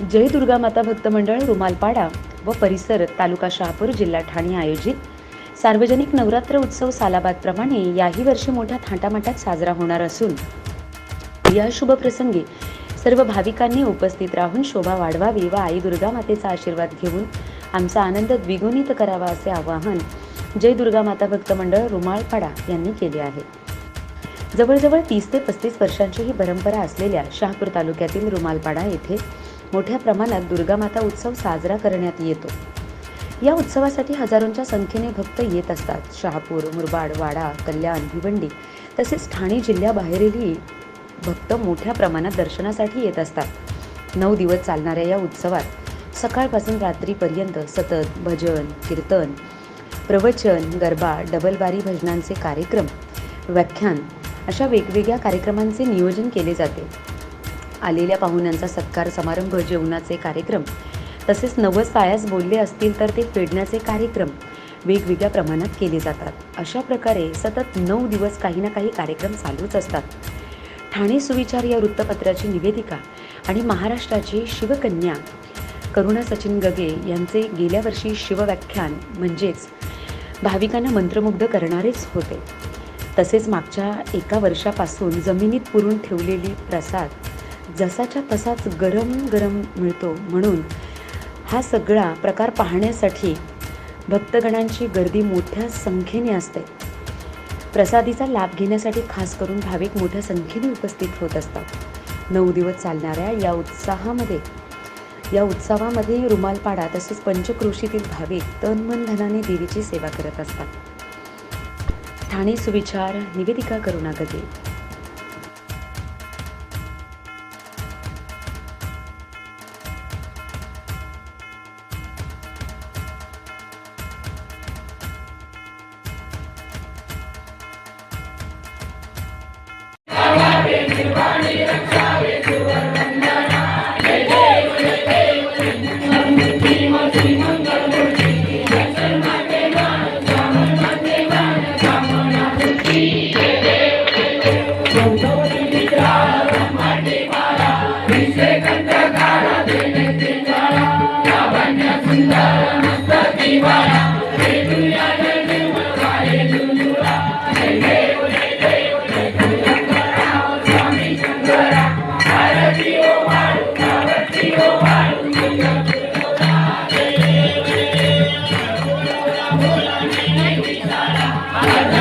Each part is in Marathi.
जय दुर्गा माता भक्त मंडळ रुमालपाडा व परिसर तालुका शहापूर जिल्हा ठाणे आयोजित. सार्वजनिक नवरात्र उत्सव सालाबादप्रमाणे याही वर्षी मोठ्या थाटामाटात साजरा होणार असून या शुभप्रसंगी सर्व भाविकांनी उपस्थित राहून शोभा वाढवावी व आई दुर्गा मातेचा आशीर्वाद घेऊन आमचा आनंद द्विगुणित करावा असे आवाहन जय दुर्गा माता भक्त मंडळ रुमाळपाडा यांनी केले आहे. जवळजवळ तीस ते पस्तीस वर्षांची ही परंपरा असलेल्या शहापूर तालुक्यातील रुमालपाडा येथे मोठ्या प्रमाणात दुर्गा माता उत्सव साजरा करण्यात येतो. या उत्सवासाठी हजारोंच्या संख्येने भक्त येत असतात. शहापूर मुरबाड वाडा कल्याण भिवंडी तसेच ठाणे जिल्ह्याबाहेरीलही भक्त मोठ्या प्रमाणात दर्शनासाठी येत असतात. नऊ दिवस चालणाऱ्या या उत्सवात सकाळपासून रात्रीपर्यंत सतत भजन कीर्तन प्रवचन गरबा डबलबारी भजनांचे कार्यक्रम व्याख्यान अशा वेगवेगळ्या कार्यक्रमांचे नियोजन केले जाते. आलेल्या पाहुण्यांचा सत्कार समारंभ जेवणाचे कार्यक्रम तसेच नवस पायास बोलले असतील तर ते फेडण्याचे कार्यक्रम वेगवेगळ्या प्रमाणात केले जातात. अशा प्रकारे सतत नऊ दिवस काही ना काही कार्यक्रम चालूच असतात. ठाणे सुविचार या वृत्तपत्राची निवेदिका आणि महाराष्ट्राची शिवकन्या करुणा सचिन गगे यांचे गेल्या वर्षी शिवव्याख्यान म्हणजेच भाविकांना मंत्रमुग्ध करणारेच होते. तसेच मागच्या एका वर्षापासून जमिनीत पुरून ठेवलेली प्रसाद जसाच्या तसाच गरम गरम मिळतो म्हणून हा सगळा प्रकार पाहण्यासाठी भक्तगणांची गर्दी मोठ्या संख्येने असते. प्रसादीचा लाभ घेण्यासाठी खास करून भाविक मोठ्या संख्येने उपस्थित होत असतात. नऊ दिवस चालणाऱ्या या उत्साहामध्ये या उत्सवामध्ये रुमालपाडा तसेच पंचक्रोशीतील भाविक तन मन धनाने देवीची सेवा करत असतात. ठाणे सुविचार निवेदिका करुणागती.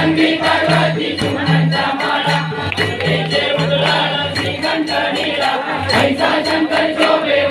गगे शंकर शोभे